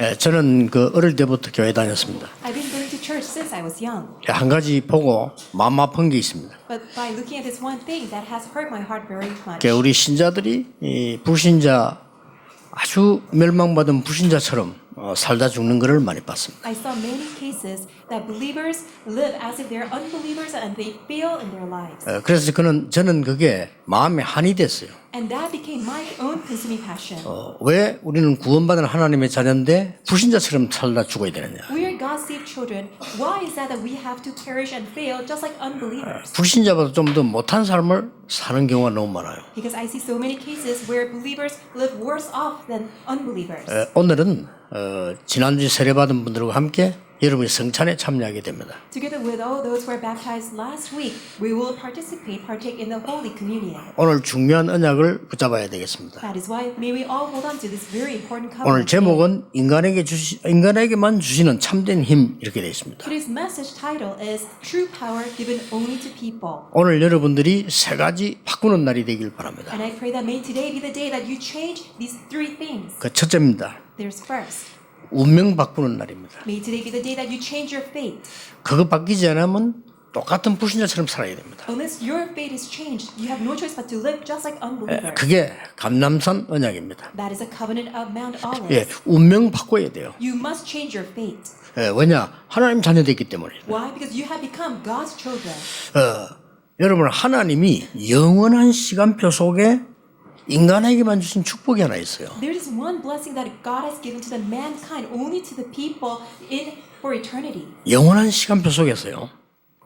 예, 저는 그 어릴 때부터 교회 다녔습니다. I've been going to church since I was young. 예, 한 가지 보고 마음 아픈 게 있습니다. But by looking at this one thing that has hurt my heart very much. 그 우리 신자들이 이 불신자 아주 멸망받은 불신자처럼 어, 살다 죽는 것을 많이 봤습니다. I saw many cases that believers live as if they're unbelievers and they fail in their lives. 어, 그래서 그는 저는 그게 마음에 한이 됐어요. And that became my own consuming passion. 어, 왜 우리는 구원받은 하나님의 자녀인데 불신자처럼 살다 죽어야 되느냐? We are God's saved children. Why is that that we have to perish and fail just like unbelievers? 불신자보다 좀 더 못한 삶을 사는 경우가 너무 많아요. Because I see so many cases where believers live worse off than unbelievers. 에, 오늘은 어, 지난주 세례받은 분들과 함께 여러분이 성찬에 참여하게 됩니다. Together with all those who were baptized last week, we will participate, partake in the Holy Communion. 오늘 중요한 언약을 붙잡아야 되겠습니다. That is why may we all hold on to this very important 오늘 covenant. 제목은 인간에게 주시, 인간에게만 주시는 참된 힘 이렇게 되어 있습니다. Today's message title is True Power Given Only to People. 오늘 여러분들이 세 가지 바꾸는 날이 되길 바랍니다. And I pray that may today be the day that you change these three things. 그 첫째입니다. There's first. 운명 바꾸는 날입니다. May today be the day that you change your fate. 그거 바뀌지 않으면 똑같은 불신자처럼 살아야 됩니다. Unless your fate is changed, you have no choice but to live just like unbelievers. 그게 감남산 언약입니다. That is a covenant of Mount Olives. 예, 운명 바꿔야 돼요. You must change your fate. 예, 왜냐? 하나님 자녀됐기 때문에. Why? Because you have become God's children. 어, 여러분 하나님이 영원한 시간표 속에 인간에게만 주신 축복이 하나 있어요. There is one blessing that God has given to the mankind, only to the people in for eternity. 영원한 시간표 속에서요.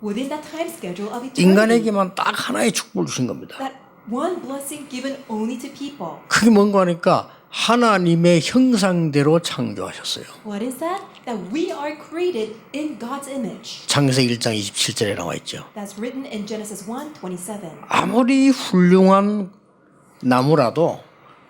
Within that time schedule of eternity. 인간에게만 딱 하나의 축복을 주신 겁니다. That one blessing given only to people. 그게 뭔가 하니까 하나님의 형상대로 창조하셨어요. What is that? That we are created in God's image. 창세기 1장 27절에 나와 있죠. That's written in Genesis 1:27. 아무리 훌륭한 나무라도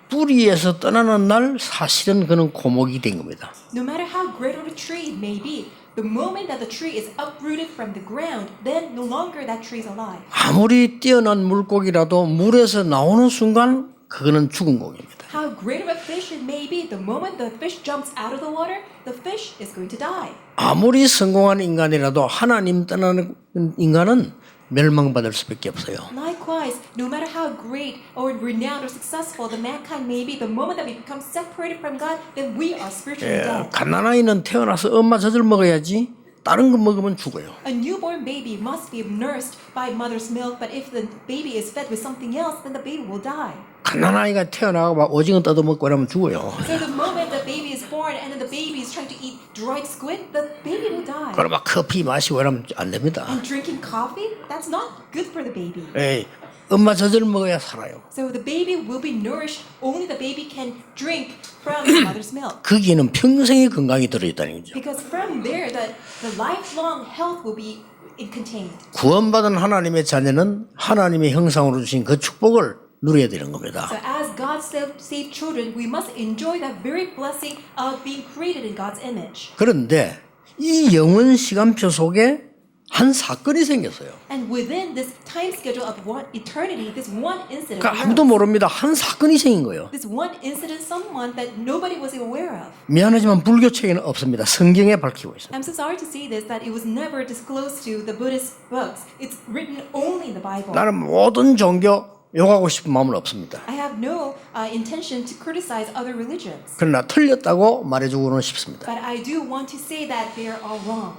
뿌리에서 떠나는 날 사실은 그는 고목이 된 겁니다. No matter how great of a tree it may be, the moment that the tree is uprooted from the ground, then no longer that tree is alive. 아무리 뛰어난 물고기라도 물에서 나오는 순간 그거는 죽은 고기입니다. How great of a fish it may be, the moment the fish jumps out of the water, the fish is going to die. 아무리 성공한 인간이라도 하나님 떠나는 인간은 멸망받을 수밖에 없어요. Likewise, no matter how great or renowned or successful the mankind may be, the moment that we become separated from God, then we are spiritually 예, dead. 갓난아이는 태어나서 엄마 젖을 먹어야지 다른 거 먹으면 죽어요. A newborn baby must be nursed by mother's milk, but if the baby is fed with something else, then the baby will die. 갓난아이가 태어나고 막 오징어 뜯어먹고 이러면 죽어요. So the moment the baby is born and then the baby is trying to eat dried squid, the baby will die. 막 커피 마시고 이러면 안 됩니다. And drinking coffee, that's not good for the baby. 예, 엄마 젖을 먹어야 살아요. So the baby will be nourished, only the baby can drink from the mother's milk. 거기에는 평생의 건강이 들어있다는 거죠. Because from there, the, the lifelong health will be contained. 구원받은 하나님의 자녀는 하나님의 형상으로 주신 그 축복을 누려야 되는 겁니다. So as God's saved, children, we must enjoy that very blessing of being created in God's image. 그런데 이 영원 시간표 속에 한 사건이 생겼어요. And within this time schedule of one eternity, this one incident, 그러니까 아무도. 모릅니다. 한 사건이 생긴 거예요. this one incident, someone that nobody was aware of. 미안하지만 불교 책에는 없습니다. 성경에 밝히고 있습니다. I'm so sorry to say this that it was never disclosed to the Buddhist books. It's written only in the Bible. 나는 모든 종교 욕하고 싶은 마음은 없습니다. I have no uh, intention to criticize other religions, 그러나 틀렸다고 말해주고는 싶습니다. but I do want to say that they are all wrong.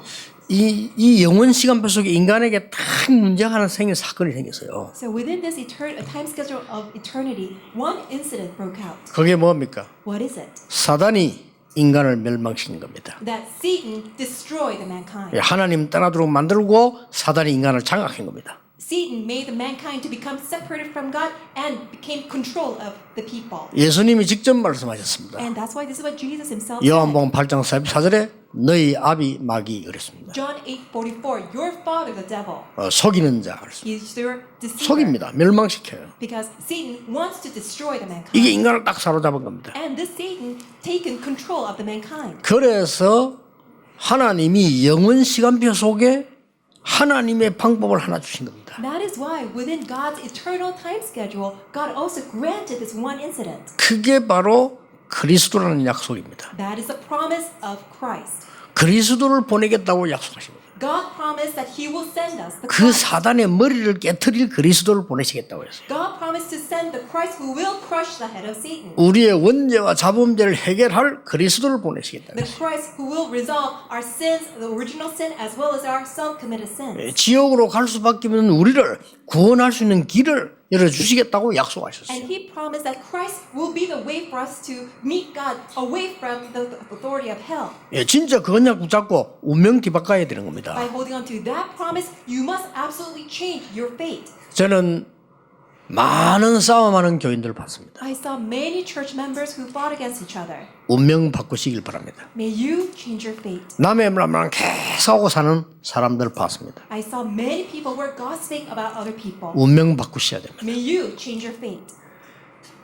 이, 이 영원 시간표 속에 인간에게 딱 문제가 하나 생긴 사건이 생겼어요. So within this etern- time schedule of eternity, one incident broke out. 그게 뭡니까? What is it? 사단이 인간을 멸망시킨 겁니다. That Satan destroyed mankind. 예, 하나님 떠나도록 만들고 사단이 인간을 장악한 겁니다. Satan made mankind to become separated from God and became control of the people. 예수님이 직접 말씀하셨습니다. And that's why this is what Jesus himself said. 요한복음 8장 44절에 너희 아비 마귀 그랬습니다. John 8:44, your father the devil. 어, 속이는 자 그랬습니다. 속입니다. 멸망시켜요. Because Satan wants to destroy the mankind. 이게 인간을 딱 사로잡은 겁니다. And this Satan taken control of the mankind. 그래서 하나님이 영원 시간표 속에 하나님의 방법을 하나 주신 겁니다. That is why within God's eternal time schedule, God also granted this one incident. 그게 바로 그리스도라는 약속입니다. That is the promise of Christ. 그리스도를 보내겠다고 약속하십니다. God promised that He will send us the 그. 사단의 머리를 깨뜨릴 그리스도를 보내시겠다고 했어요. God promised to send the Christ who will crush the head of Satan. 우리의 원죄와 자범죄를 해결할 그리스도를 보내시겠다. The Christ who will resolve our sins, the original sin, as well as our self-committed sins. 지옥으로 갈 수밖에 없는 우리를 구원할 수 있는 길을 열어 주시겠다고 약속하셨어요. And He promised that Christ will be the way for us to meet God away from the authority of hell. 예, 진짜 그건 약 붙잡고 운명 뒤바꿔야 되는 겁니다. By holding on to that promise, you must absolutely change your fate. 저는 많은 싸움하는 교인들을 봤습니다. I saw many church members who fought against each other. 운명 바꾸시길 바랍니다. May you change your fate. 남의 말만 계속 하고 사는 사람들을 봤습니다. I saw many people were gossiping about other people. 운명 바꾸셔야 됩니다. May you change your fate.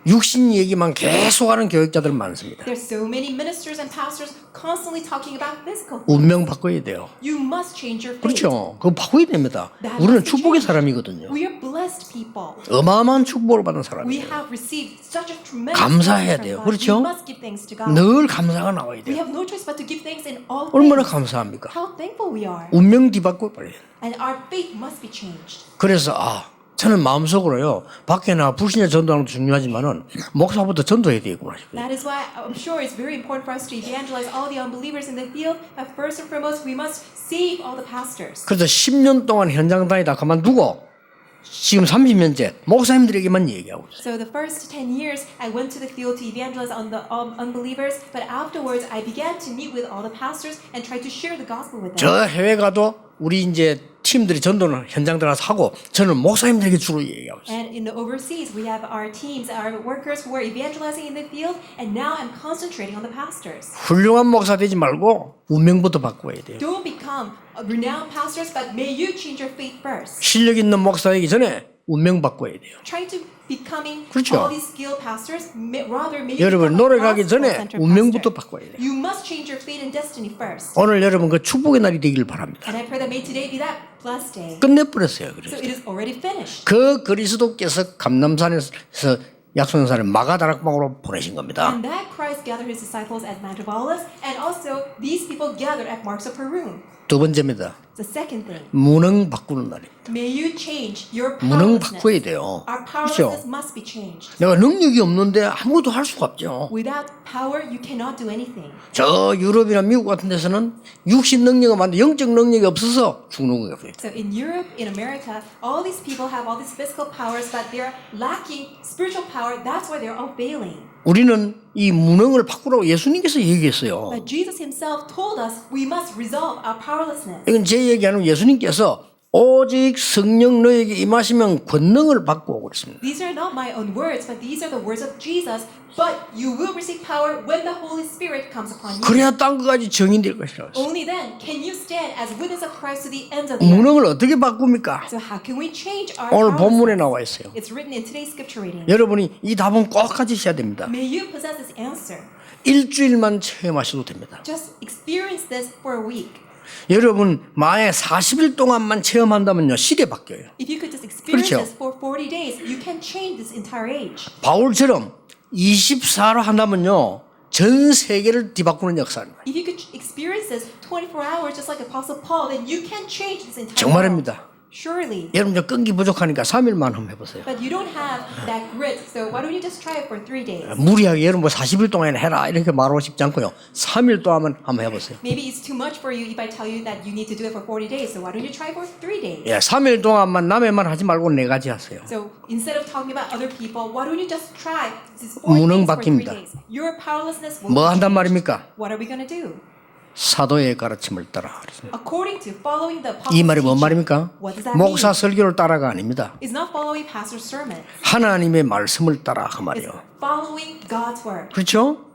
육신 얘기만 계속하는 교육자들 많습니다. There's so many ministers and pastors constantly talking about physical. 운명 바꿔야 돼요. You must change your fate. 그렇죠. 그거 바꿔야 됩니다. 우리는 축복의 사람이거든요. We are blessed people. 어마어마한 축복을 받은 We 사람이에요. have received such a tremendous 감사해야 돼요. 그렇죠? We must give thanks to God. 늘 감사가 나와야 We 돼요. have no choice but to give thanks in all 얼마나 things. 감사합니까? How thankful we are. 운명 뒤바꿔 버려요. And our fate must be changed. 그래서 아 저는 마음속으로요 밖에 나 불신자 전도하는 것도 중요하지만은 목사부터 전도해야 되겠구나 싶어요. That is why I'm sure it's very important for us to evangelize all the unbelievers in the field. But first and foremost, we must save all the pastors. 그래서 10년 동안 현장 다니다 그만두고 지금 30년째 목사님들에게만 얘기하고 있어요. So the first 10 years, I went to the field to evangelize on the um, unbelievers. But afterwards, I began to meet with all the pastors and try to share the gospel with them. 저 해외 가도 우리 이제 팀들이 전도는 현장 들어가서 하고 저는 목사님들에게 주로 얘기하고 있어요. And in the overseas, we have our teams, our workers who are evangelizing in the field. And now I'm concentrating on the pastors. 훌륭한 목사 되지 말고 운명부터 바꿔야 돼요. Don't become renowned pastors, but may you change your faith first. 실력 있는 목사이기 전에 운명 바꿔야 돼요. 그렇죠. 여러분 a 노력하기 전에 운명부터. 바꿔야 돼요. 오늘 여러분 그 축복의 날이 되기를 바랍니다. 끝내버렸어요. 그래서. 그 그리스도께서 감남산에서 약속산을 마가다락방으로 보내신 겁니다. And that Christ gathered his disciples at Mount of Olives, and also these people gathered at Marks of Peru. 두 번째입니다. The second thing, 무능 바꾸는 날입니다. may you change your 무능. 바꿔야 돼요. Our 그렇죠? powerlessness must be changed. 내가 능력이 없는데 아무것도 할 수가 없죠. Without power, you cannot do anything. 저 유럽이나 미국 같은 데서는 육신 능력이 많은데 영적 능력이 없어서 죽는 거예요. So in Europe, in America, all these people have all these physical powers, but they're lacking spiritual power. That's why they're all failing. 우리는 이 무능을 바꾸라고 예수님께서 얘기했어요. But Jesus himself told us we must resolve our powerlessness. 이건 제 얘기 아니고 예수님께서 오직 성령 너에게 임하시면 권능을 받고 그랬습니다. These are not my own words, but these are the words of Jesus. But you will receive power when the Holy Spirit comes upon you. 그래야 땅 끝까지 정인될 것이라고 했어요. Only then can you stand as witness of Christ to the ends of the earth. 무능을 어떻게 바꿉니까? So how can we change our 오늘 본문에? 나와 있어요. It's written in today's scripture reading. 여러분이 이 답은 꼭 가지셔야 됩니다. May you possess this answer. 일주일만 체험하셔도 됩니다. Just experience this for a week. 여러분 만약 40일 동안만 체험한다면요 시대 바뀌어요. If you could just 그렇죠. for 40 days, you can this age. 바울처럼 24로 한다면요 전 세계를 뒤바꾸는 역사입니다. If you could experience this 24 hours just like Apostle Paul, then you can change this entire world. 정말입니다. Surely. 여러분 저 끈기 부족하니까 3일만 한번 해보세요. But you don't have that grit, so why don't you just try it for three days? 무리하게 여러분 뭐 40일 동안 해라 이렇게 말하고 싶지 않고요. 3일 동안 한번 해보세요. Maybe it's too much for you if I tell you that you need to do it for 40 days, so why don't you try for three days? 예, 3일 동안만 남의 말 하지 말고 네 가지 하세요. So instead of talking about other people, why don't you just try this 40 무능 days for three 바뀝니다. days? Your powerlessness will 뭐 한단. 말입니까? What are we going to do? 사도의 가르침을 따라. 이 말이 뭔. 말입니까? 목사 설교를 따라가 아닙니다. 하나님의 말씀을 따라 그 말이요. 그렇죠?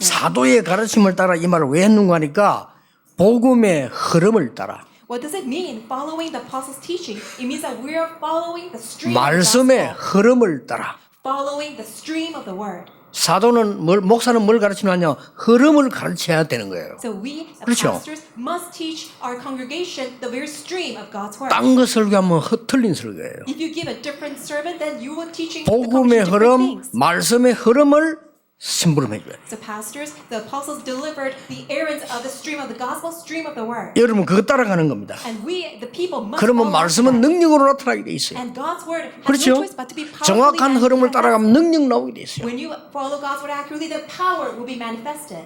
사도의 가르침을 따라 이 말을 왜 했는가 하니까 복음의 흐름을 따라 What does it mean following the apostles' teaching? It means that we are following the stream of the 말씀의 흐름을 따라 following the stream of the word. 사도는 뭘 목사는 뭘 가르치느냐 흐름을 가르쳐야 되는 거예요. So we 그렇죠. must teach our congregation the very stream of God's word. 딴거 설교하면 흐틀린 설교예요. If you give a different sermon, then you will teaching the 복음의 흐름. 말씀의 흐름을 심부름 해 줘야 돼요. So pastors, the apostles delivered the errands of the stream of the gospel, stream of the word. 여러분 그거 따라가는 겁니다. And we, the people, must 그러면 follow 말씀은 that. 능력으로 나타나게 돼 있어요. And God's word has no 그렇죠? choice but to be powerfully 정확한 흐름을 manifested. 따라가면 능력 나오게 돼 있어요. When you follow God's word accurately, the power will be manifested.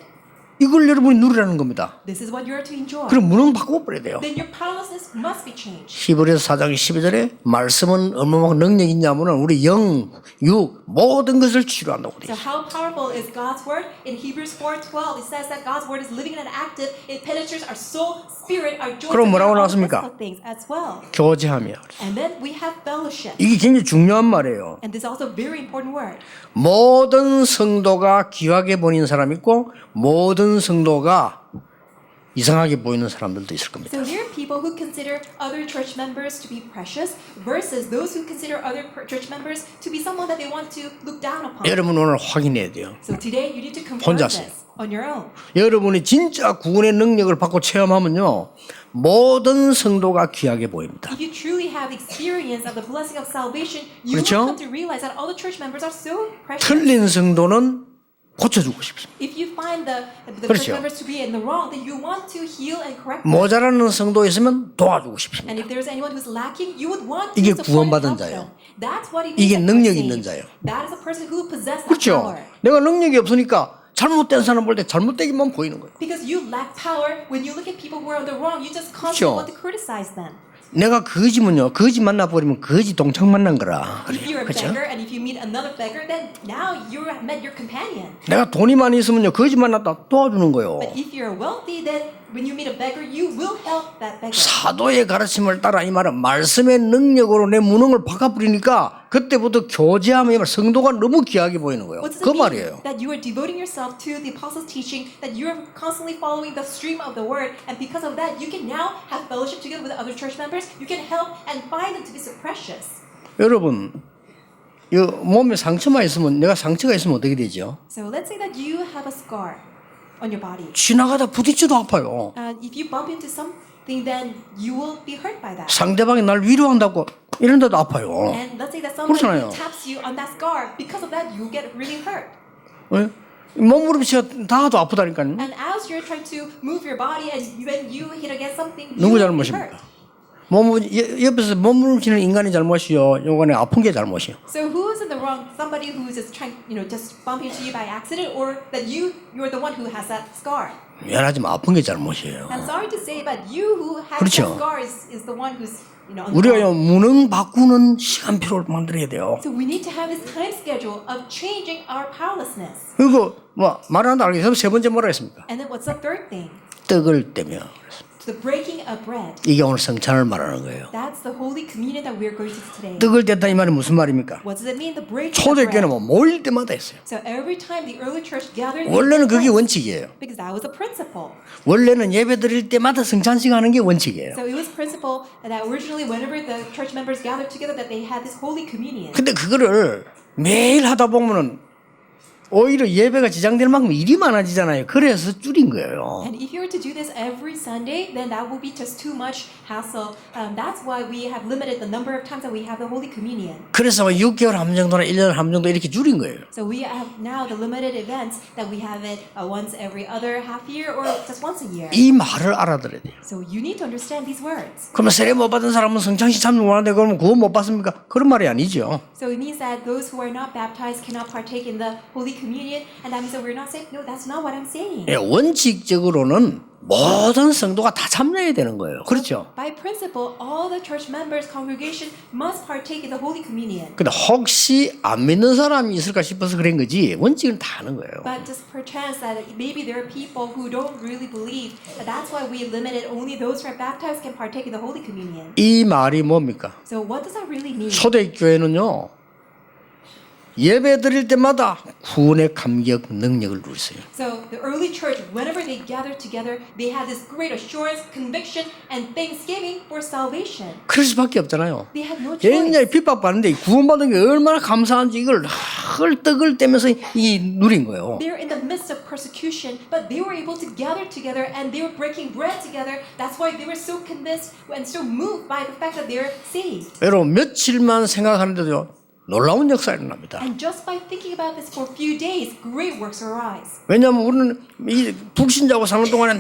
이걸 여러분이 누리라는 겁니다. This is what you are to enjoy. 그럼 문은 바꿔버려야 돼요. Then your powerlessness must be changed. 히브리서 4장 12절에 말씀은 얼마만큼 능력이 있냐면은 우리 영, 육 모든 것을 치료한다고 돼 So 있어요. how powerful is God's word? In Hebrews 4:12, it says that God's word is living and active. It penetrates our soul, spirit, our joints, 그럼 뭐라고 나왔습니까? 교제하며. 이게 굉장히 중요한 말이에요. And this is also a very important word. 모든 성도가 귀하게 보이는 사람 있고 모든 성도가 이상하게 보이는 사람들도 있을 겁니다. So there are people who consider other church members to be precious versus those who consider other church members to be someone that they want to look down upon. 여러분 오늘 확인해야 돼요. So today you need to confirm 혼자서요. this on your own. 여러분이 진짜 구원의 능력을 받고 체험하면요. 모든 성도가 귀하게 보입니다. If you truly have experience of the blessing of salvation, you 그렇죠? will come to realize that all the church members are so precious. 틀린 성도는 고쳐주고 싶습니다. 그렇죠. 모자라는 성도 있으면 도와주고 싶습니다. 이게 구원받은 자예요. it 이게 능력 있는. 자예요. That 그렇죠? 내가 능력이 없으니까 잘못된 사람 볼 때 잘못되기만 보이는 거예요. 그렇죠. 내가 거지면요. 거지 만나 버리면 거지 동창 만난 거라. 그렇죠? 내가 돈이 많이 있으면요. 거지 만났다 도와주는 beggar. 사도의 가르침을 따라 이 말은 말씀의 능력으로 내 무능을 바꿔버리니까 그때부터 말, 성도가 너무 귀하게 보이는 거예요. 그? 말이에요. That you are devoting yourself to the apostles' teaching, that you are constantly following the stream of the word, and because of that, you can now have fellowship together with other church members. You can help and find them to be so precious. 여러분, 이 몸에 상처만 있으면 내가 상처가 있으면 어떻게 되죠? So let's say that you have a scar on your body. 지나가다 부딪혀도 아파요. Uh, if you bump into something, then you will be hurt by that. 상대방이 날 위로한다고 이런 데도 아파요. And let's say that somebody 그렇잖아요. taps you on that scar. Because of that, you get really hurt. 왜? 몸무릎치가 닿아도 아프다니까요. And as you're trying to move your body, and when you hit against something, you 누구 will be hurt. 잘못입니까? 몸 옆에서 몸무릎치는 인간이 잘못이요. 요거는 아픈 게 잘못이요. So who is in the wrong? Somebody who is just trying, you know, just bumping into you by accident, or that you you're the one who has that scar. 미안하지만 아픈 게 잘못이에요. I'm sorry to say, but you who has 그렇죠. that scar is, is the one who's wrong. 무능 바꾸는 시간표를 만들어야 돼요. So we need to have this time schedule of changing our powerlessness. 그리고 뭐 말한다 알겠어요. 세 번째 뭐라 했습니까? And then what's the third thing? 떡을 떼며 The breaking of bread. 이게 오늘 성찬을 말하는 거예요. That's the holy communion that we are going to do today. 떡을 뗐다 이 말이 무슨 말입니까? What does it mean? The breaking of 초대교회는 bread. 뭐 모일 때마다 했어요. So every time the early church gathered, they 원래는 그게 원칙이에요. because that was a principle. 원래는 예배 드릴 때마다 성찬식 하는 게 원칙이에요. So it was principle that originally, whenever the church members gathered together, that they had this holy communion. 근데 그거를 매일 하다 보면은 오히려 예배가 지장될 만큼 일이 많아지잖아요. 그래서 줄인 거예요. And if you were to do this every Sunday, then that will be just too much hassle. Um, that's why we have limited the number of times that we have the Holy Communion. 그래서 6개월 한 정도나 1년 한 정도 이렇게 줄인 거예요. So we have now the limited events that we have it uh, once every other half year or just once a year. 이 말을 알아들어야 돼요. So you need to understand these words. 그러면 세례 못 받은 사람은 성찬식 참여 못하는데 그러면 구원 못 받습니까? 그런 말이 아니죠. So it means that those who are not baptized cannot partake in the Holy Communion, and that means that we're not saved. No, that's not what I'm saying. 예, 원칙적으로는 모든 성도가 다 참여해야 되는 거예요. 그렇죠? By principle, all the church members, congregation must partake in the Holy Communion. 근데 혹시 안 믿는 사람이 있을까 싶어서 그런 거지 원칙은 다 하는 거예요. But just perchance that maybe there are people who don't really believe, that's why we limited only those who are baptized can partake in the Holy Communion. 이 말이 뭡니까? So what does that really mean? 초대교회는요 예배 드릴 때마다 구원의 감격 능력을 누렸어요. So the early church, whenever they gathered together, they had this great assurance, conviction, and thanksgiving for salvation. 그럴 수밖에 없잖아요. They had no choice. 굉장히 핍박받는데 구원받은 게 얼마나 감사한지 이걸 헐떡을 떼면서 이 누린 거예요. They're in the midst of persecution, but they were able to gather together and they were breaking bread together. That's why they were so convinced and so moved by the fact that they're saved. 여러분 며칠만 생각하는데도 놀라운 역사가 일어납니다. And just by thinking about this for a few days, great works arise. 왜냐하면 우리는 이 불신자고 사는 동안에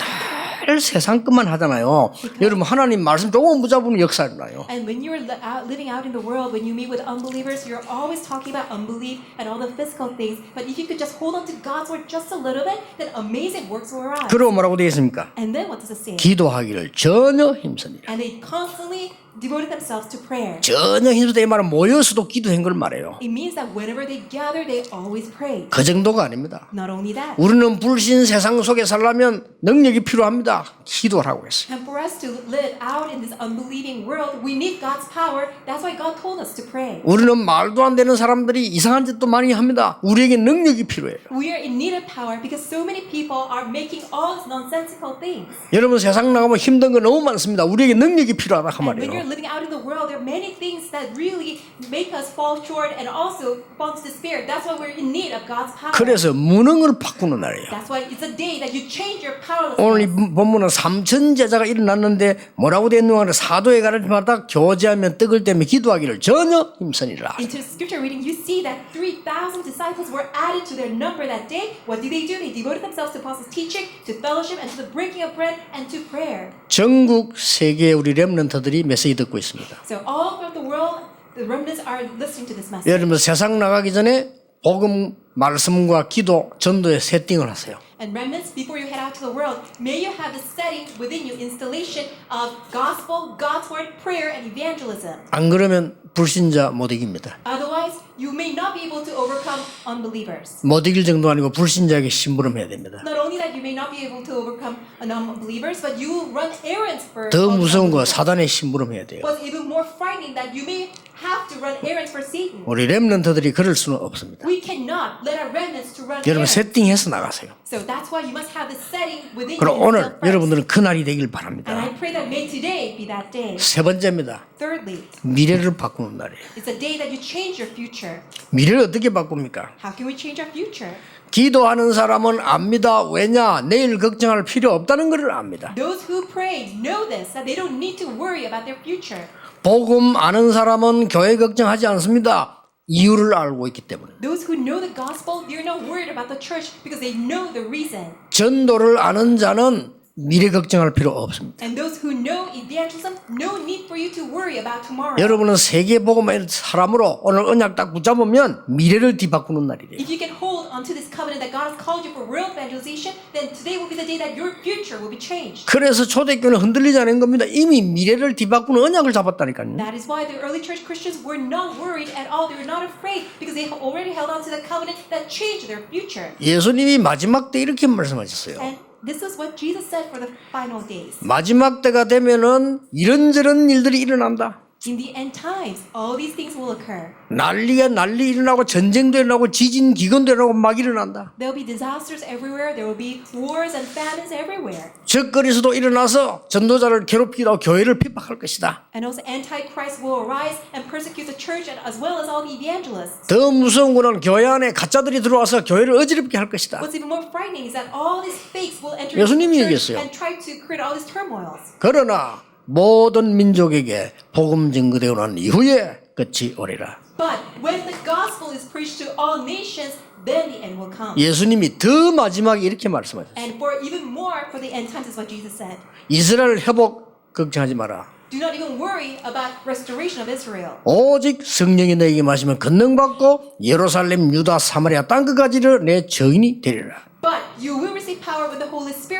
늘 세상 것만 하잖아요. 여러분 하나님 말씀 조금 붙잡으면 역사 일어나요. And when you're out, living out in the world, when you meet with unbelievers, you're always talking about unbelief and all the physical things. But if you could just hold on to God's word just a little bit, then amazing works will arise. 그러고 뭐라고 되어 있습니까? And then what does it say? 기도하기를 전혀 힘쓰니라. And they constantly devoted themselves to prayer. 전혀 힘쓰다 이 말은 모여서도 기도한 걸 말해요. It means that whenever they gather, they always pray. 그 정도가 아닙니다. Not only that, 우리는 불신 세상 속에 살려면 능력이 필요합니다. 기도를 하고 있어요. and for us to live out in this unbelieving world, we need God's power. That's why God told us to pray. 우리는 말도 안 되는 사람들이 이상한 짓도 많이 합니다. 우리에게 능력이 필요해요. We are in need of power because so many people are making all nonsensical things. 여러분 세상 나가면 힘든 거 너무 많습니다. 우리에게 능력이 필요하다 그 And when 말이에요. you're living out in the world, there are many things that really make us fall short and also fall into despair. That's why we're in need of God's power. 그래서 무능을 바꾸는 날이에요. That's why it's a day that you change your 오늘 이 powerlessness. 본문은 삼천 제자가 일어났는데 뭐라고 되어 있는가 사도의 가르침마다 교제하면 떡을 떼며 기도하기를 전혀 힘쓰니라. Into scripture reading, you see that 3,000 disciples were added to their number that day. What did they do? They devoted themselves to apostles' teaching, to fellowship, and to the breaking of bread, and to prayer. 전국 세계 우리 렘넌트들이 메시지 듣고 있습니다. So all throughout the world, the remnants are listening to this message. 여러분 세상 나가기 전에 복음 말씀과 기도 전도에 세팅을 하세요. And remnants, before you head out to the world, may you have the setting within you, installation of gospel, God's word, prayer, and evangelism. 안 그러면 불신자 못 이깁니다. Otherwise, you may not be able to overcome unbelievers. 못 이길 정도 아니고 불신자에게 심부름해야 됩니다. Not only that, you may not be able to overcome unbelievers, but you run errands for. 더 무서운 거. 사단에 심부름해야 돼요. What's even more frightening that you may have to run errands for Satan. 우리 렘넌트들이 그럴 수는 없습니다. We cannot let our remnants to run 여러분 errands. 세팅해서 나가세요. So that's why you must have the setting within 그럼 you. 오늘. 여러분들은 그 날이 되길 And 바랍니다. I pray that may today be that day. 세 번째입니다. Thirdly, 미래를 바꾸는 날이에요. it's a day that you change your future. 미래를 어떻게 바꿉니까? How can we change our future? 기도하는 사람은 압니다. 왜냐? 내일 걱정할 필요 없다는 것을 압니다. Those who pray know this, that they don't need to worry about their future. 복음 아는 사람은 교회 걱정하지 않습니다. 이유를 알고 있기 때문에. Those who know the gospel, they're not worried about the church because they know the reason. 전도를 아는 자는 미래 걱정할 필요 없습니다. And those who know evangelism, no need for you to worry about tomorrow. 여러분은 세계 복음의 사람으로 오늘 언약 딱 붙잡으면 미래를 뒤바꾸는 날이래요. If you can hold onto this covenant that God has called you for real evangelization, then today will be the day that your future will be changed. 그래서 초대교회는 흔들리지 않은 겁니다. 이미 미래를 뒤바꾸는 언약을 잡았다니까요. That is why the early church Christians were not worried at all. They were not afraid because they already held on to the covenant that changed their future. 예수님이 마지막 때 이렇게 말씀하셨어요. And this is what Jesus said for the final days. 마지막 때가 되면은 이런저런 일들이 일어난다. In the end times, all these things will occur. 난리가 난리 일어나고 전쟁도 일어나고 지진 기근도 일어나고 막 일어난다. There will be disasters everywhere. There will be wars and famines everywhere. 적거리에서도 일어나서 전도자를 괴롭히기도 하고 교회를 핍박할 것이다. And also Antichrist will arise and persecute the church and as well as all the evangelists. 더 무서운 거는 교회 안에 가짜들이 들어와서 교회를 어지럽게 할 것이다. What's even more frightening is that all these fakes will enter the church and try to create all these turmoils. 그러나 모든 민족에게 복음 증거되고 난 이후에 끝이 오리라. But when the gospel is preached to all nations, then the end will come. 예수님이 더 마지막에 이렇게 말씀하셨어요. And for even more for the end times is what Jesus said. 이스라엘 회복 걱정하지 마라. Do not even worry about restoration of Israel. 오직 성령이 너에게 마시면 권능 받고 예루살렘 유다 사마리아 땅 끝까지를 내 증인이 되리라. But you will receive power when the Holy Spirit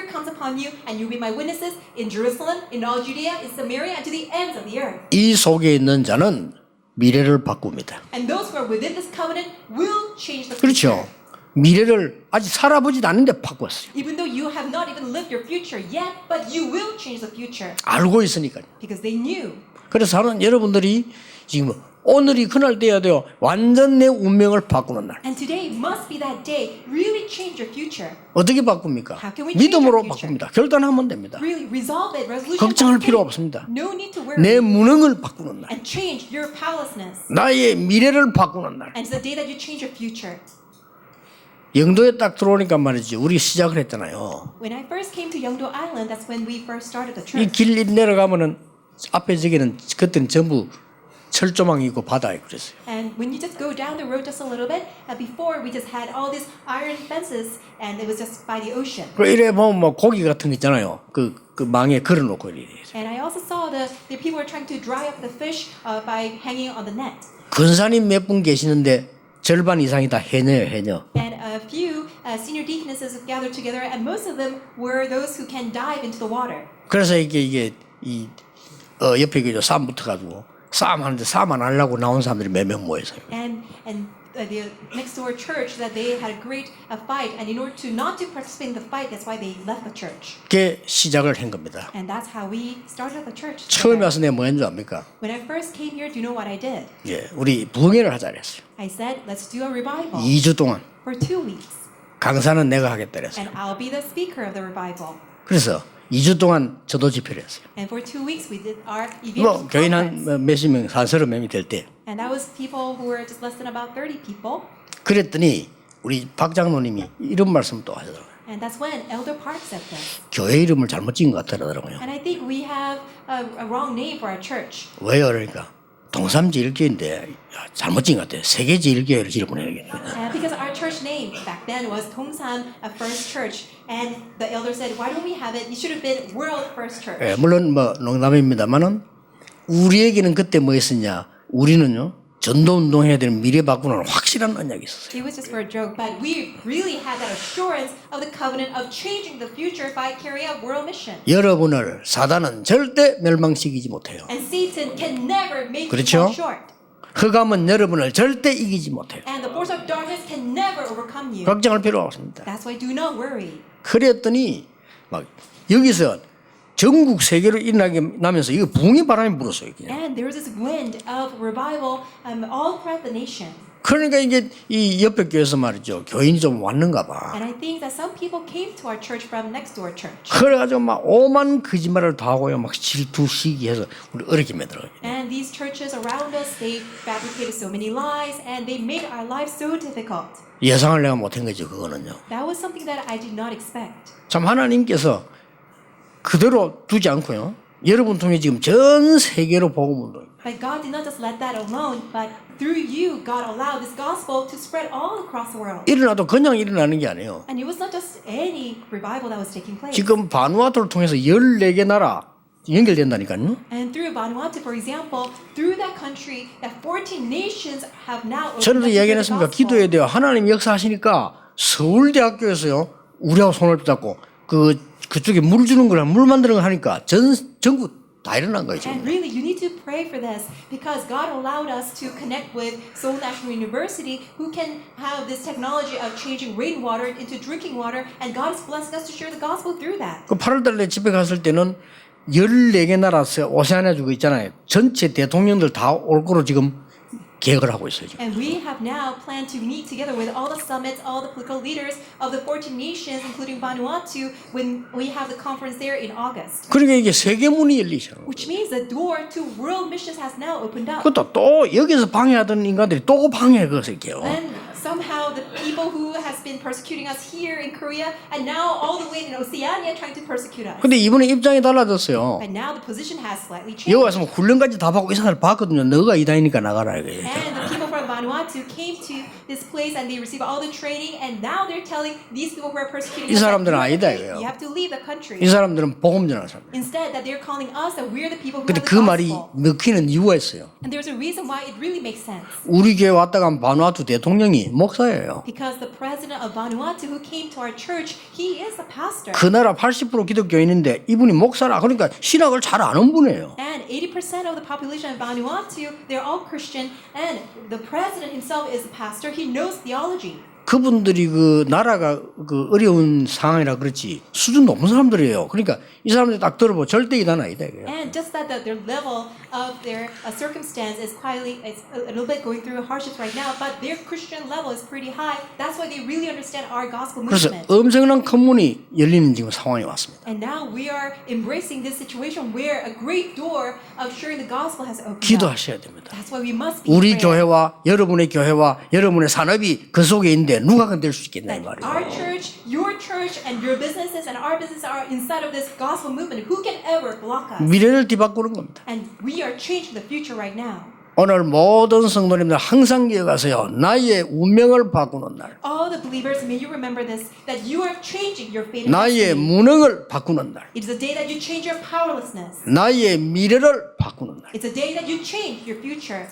upon you, and you'll be my witnesses in Jerusalem, in all Judea, in Samaria, and to the ends of the earth. 이 속에 있는 자는 미래를 바꿉니다. And those who are within this covenant will change the future. 그렇죠. 미래를 아직 살아보지도 않는데 바꿨어요. Even though you have not even lived your future yet, but you will change the future 알고 있으니까요. because they knew. 그래서 하는 여러분들이 지금 오늘이 그날 돼야 돼요. 완전 내 운명을 바꾸는 날. And today must be that day. Really change your future. 어떻게 바꿉니까? How can we change 믿음으로 our future? 바꿉니다. 결단하면 됩니다. Really resolve it. Resolution. 걱정할 필요. 없습니다. No need to worry. 내 무능을 바꾸는 날. And change your powerlessness. 나의 미래를 바꾸는 날. And it's the day that you change your future. 영도에 딱 들어오니까 말이지. 우리 시작을 했잖아요. When I first came to Yeongdo Island, that's when we first started the 이 church. 길 내려가면은 앞에 저기는 그때는 전부 철조망이 있고 바다에 그랬어요. And when you just go down the road just a little bit, uh, before we just had all these iron fences and it was just by the ocean. 그 이래 보면 뭐 고기 같은 거 있잖아요. 그, 그 망에 걸어놓고 이래. And I also saw the, the people were trying to dry up the fish uh, by hanging on the net. 근사님 몇 분 계시는데 절반 이상이 다 해녀예요, 해녀. And a few uh, senior deaconesses gathered together, and most of them were those who can dive into the water. 그래서 이게 이게 이 어, 옆에 그 싸움 붙어가지고 싸움 하는데 싸움 안 하려고 나온 사람들이 몇 명 모여서요. And and uh, the next door church that they had a great uh, fight, and in order to not to participate in the fight, that's why they left the church. 그게 시작을 한 겁니다. And that's how we started the church. 처음에. 와서 내가 뭐 했는 줄 압니까? When I first came here, do you know what I did? 예, 우리 부흥회를 하자 그랬어요. I said, let's do a revival 2주 동안 for two weeks, 강사는 내가 하겠다 그랬어요. and I'll be the speaker of the revival. 그래서 2주 동안 저도 집회를 했어요. And for two weeks, we did our 뭐 evangelism 교인 conference. 한 몇십 명, 한 서른 명이 될 때. And that was people who were just less than about 30 people. 그랬더니 우리 박 장로님이 이런 말씀 또 하시더라고요. And that's when Elder Park said this. 교회 이름을 잘못 지은 것 같더라고요. And I think we have a, a wrong name for our church. 왜요? 그러니까 동삼제일교인데 잘못 지은 것 같아요. 세계제일교회를 지어보내야겠다. Uh, because our church name back then was Tongsan uh, First Church. And the elder said, why don't we have it? It should have been World First Church. 예, 물론 뭐 농담입니다만은 우리에게는 그때 뭐 있었냐? 우리는요 전도 운동해야 되는 미래 바꾸는 확실한 언약이 있었어요. It was just for a joke, but we really had that assurance of the covenant of changing the future by carrying out world mission. 여러분을 사단은 절대 멸망시키지 못해요. And Satan can never make you 그렇죠? fall short. 흑암은 여러분을 절대 이기지 못해요. And the force of darkness can never overcome you. 걱정할 필요 없습니다. That's why do not worry. 그랬더니 막 여기서 전국 세계로 일어나게 나면서 이거 붕이 바람이 불었어요. 그냥. And there was this wind of revival um, all throughout the nation. 그러니까 이게 이 옆에 교회에서 말이죠. 교인이 좀 왔는가 봐. And I think that some people came to our church from next door church. 그래가지고 막 오만 거짓말을 다 하고요. 막 질투 시기해서 우리 어렵게 만들어요. And these churches around us, they fabricated so many lies and they made our lives so difficult. 예상을 내가 못한 거죠. 그거는요. That was something that I did not expect. 참 하나님께서 그대로 두지 않고요. 여러분 통해 지금 전 세계로 복음 운동. But God did not just let that alone, but through you, God allowed this gospel to spread all across the world. 일어나도 그냥 일어나는 게 아니에요. And it was not just any revival that was taking place. 지금 바누아투를 통해서 14개 나라 연결된다니까요. And through Vanuatu, for example, through that country, that 14 nations have now opened up 전에도 to hear the 이야기했습니까? gospel. 기도해야 돼요. 하나님 역사하시니까 서울대학교에서요. 우리하고 손을 붙잡고 그 그쪽에 물 주는 거랑 물 만드는 거 하니까 전 전국 다 일어난 거예요. And really, you need to pray for this because God allowed us to connect with Seoul National University, who can have this technology of changing rainwater into drinking water, and God is blessing us to share the gospel through that. 그 8월 달에 집에 갔을 때는 14개 나라 오세아니아 주고 있잖아요. 전체 대통령들 다 올 거로 지금 계획을 하고 있어요. 지금. And we have now planned to meet together with all the summits, all the political leaders of the 14 nations, including Vanuatu, when we have the conference there in August. 그러니까 이게 세계 문이 열리죠. Which means the door to world missions has now opened up. 그것도 또 여기서 방해하던 인간들이 또 방해해 그것을게요. And somehow the people who has been persecuting us here in Korea and now all the way in Oceania trying to persecute us. 근데 이번에 입장이 달라졌어요. And now the position has slightly changed. 여기 와서 뭐 훈련까지 다 받고 이 사람을 봤거든요. 너가 이다니까 나가라 이거예요. And the people Vanuatu came to this place and they received all the training and now they're telling these people who are persecuting 이 사람들은 you, 아니다, have to- 이거예요. you have to leave the country. 이 사람들은 복음 전하는 사람. Instead that they're calling us that we're the people who 근데 그 the 말이 gospel. 넣히는 이유가 있어요. And there's a reason why it really makes sense. 우리 교회 왔다가 한 바누아투 대통령이 목사예요. Because the president of Vanuatu who came to our church, he is a pastor. 그 나라 80% 기독교인인데 이분이 목사라 그러니까 신학을 잘 아는 분이에요. And 80% of the population of Vanuatu, they're all Christian, and the president himself is a pastor. He knows theology. 그분들이 그 나라가 그 어려운 상황이라 그렇지 수준 높은 사람들이에요. 그러니까 이 사람들 딱 들어보면 절대 이단 아니다 이거예요. And just that the, their level of their uh, circumstance is quietly, it's a little bit going through hardships right now, but their Christian level is pretty high. That's why they really understand our gospel 그래서 movement. 엄청난 큰 문이 열리는 지금 상황이 왔습니다. And now we are embracing this situation where a great door of sharing the gospel has opened up. 기도하셔야 됩니다. That's why we must be 우리 praying. 교회와 여러분의 교회와 여러분의 산업이 그 속에 있는데 누가 건들 수 있겠냐 이 Our 말이에요. church, your church, and your businesses and our businesses are inside of this gospel movement. Who can ever block us? 미래를 뒤바꾸는 겁니다. And we are changing the future right now. 오늘 모든 성도님들 항상 기억하세요. 나의 운명을 바꾸는 날, All the believers, may you remember this that you are changing your fate. and 나의 destiny. 무능을 바꾸는 날, It is a day that you change your powerlessness. 나의 미래를 바꾸는 날. It's a day that you change your future.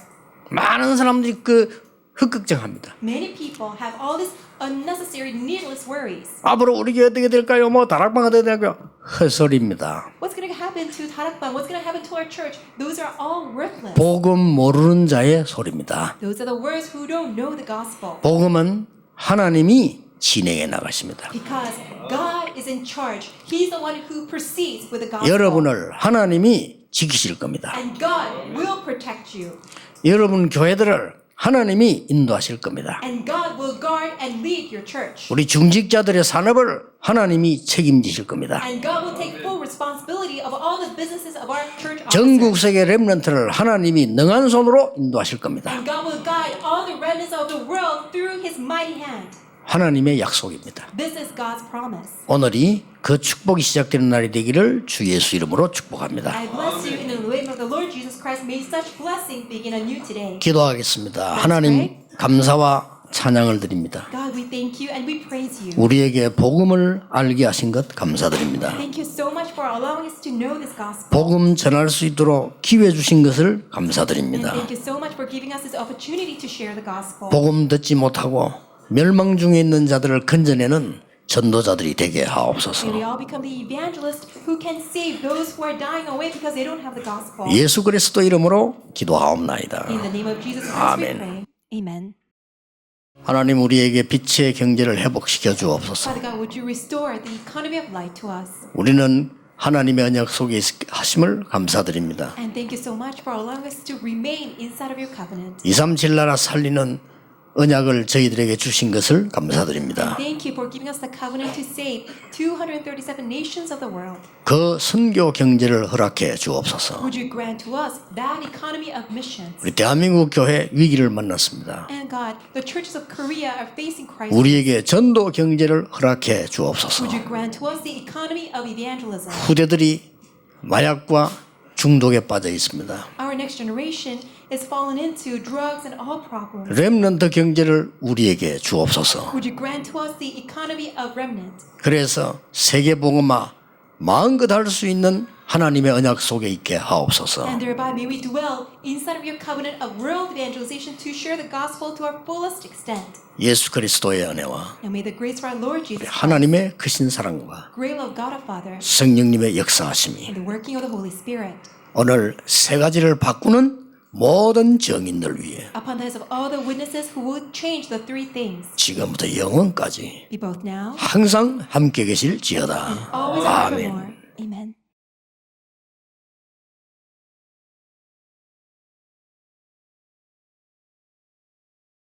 많은 사람들이 그 흑걱정합니다. Many people have all these unnecessary, needless worries. 앞으로 우리 교회 어떻게 될까요? 뭐 다락방 어떻게 될까요? 헛소리입니다. What's going to happen to Tarakbang? What's going to happen to our church? Those are all worthless. 복음 모르는 자의 소리입니다. Those are the words who don't know the gospel. 복음은 하나님이 진행해 나가십니다. Because God is in charge. He's the one who proceeds with the gospel. 여러분을 하나님이 지키실 겁니다. And God will protect you. 여러분 교회들을 하나님이 인도하실 겁니다. And God will guard and lead your church. 우리 중직자들의 산업을 하나님이 책임지실 겁니다. And God will take full responsibility of all the businesses of our church officers. 전국 세계 렘넌트를 하나님이 능한 손으로 인도하실 겁니다. And God will guide all the remnants of the world through His mighty hand. 하나님의 약속입니다. This is God's promise. 오늘이 그 축복이 시작되는 날이 되기를 주 예수 이름으로 축복합니다. I bless you in the Christ. May such blessing begin anew today. 기도하겠습니다. 하나님 감사와 찬양을 드립니다. God, we thank you and we praise you. 우리에게 복음을 알게 하신 것 감사드립니다. Thank you so much for allowing us to know this gospel. 복음 전할 수 있도록 기회 주신 것을 And 감사드립니다. thank you so much for giving us this opportunity to share the gospel. 복음 듣지 못하고 멸망 중에 있는 자들을 건져내는 전도자들이 되게 하옵소서. 예수 그리스도 이름으로 기도하옵나이다. Amen. 하나님 우리에게 빛의 경제를 회복시켜 주옵소서. 우리는 하나님의 언약 속에 있- 하심을 감사드립니다. And thank you so much for allowing us to remain inside of your covenant. 237 나라 살리는 언약을 저희들에게 주신 것을 감사드립니다. Thank you for giving us the covenant to save 237 nations of the world. 그 선교 경제를 허락해 주옵소서. Would you grant to us that economy of missions? 우리 대한민국 교회 위기를 만났습니다. And God, the churches of Korea are facing crisis. 우리에게 전도 경제를 허락해 주옵소서. Would you grant to us the economy of evangelism? 후대들이 마약과 중독에 빠져 있습니다. Is fallen into drugs and all problems. 렘넌트 경제를 우리에게 주옵소서. Would you grant to us the economy of remnant? 그래서 세계 복음화 마음껏 할 수 있는 하나님의 언약 속에 있게 하옵소서. And thereby may we dwell inside of your covenant of world evangelization to share the gospel to our fullest extent. 예수 그리스도의 은혜와 And may the grace of our Lord Jesus 하나님의 크신 사랑과 great love of God our Father, 성령님의 역사하심이 and the working of the Holy Spirit 오늘 세 가지를 바꾸는 모든 정인들 위해 upon the heads of all the witnesses who will change the three things, 지금부터 영원까지 be both now, 항상 함께 계실지어다. always and 아멘. forevermore. Amen.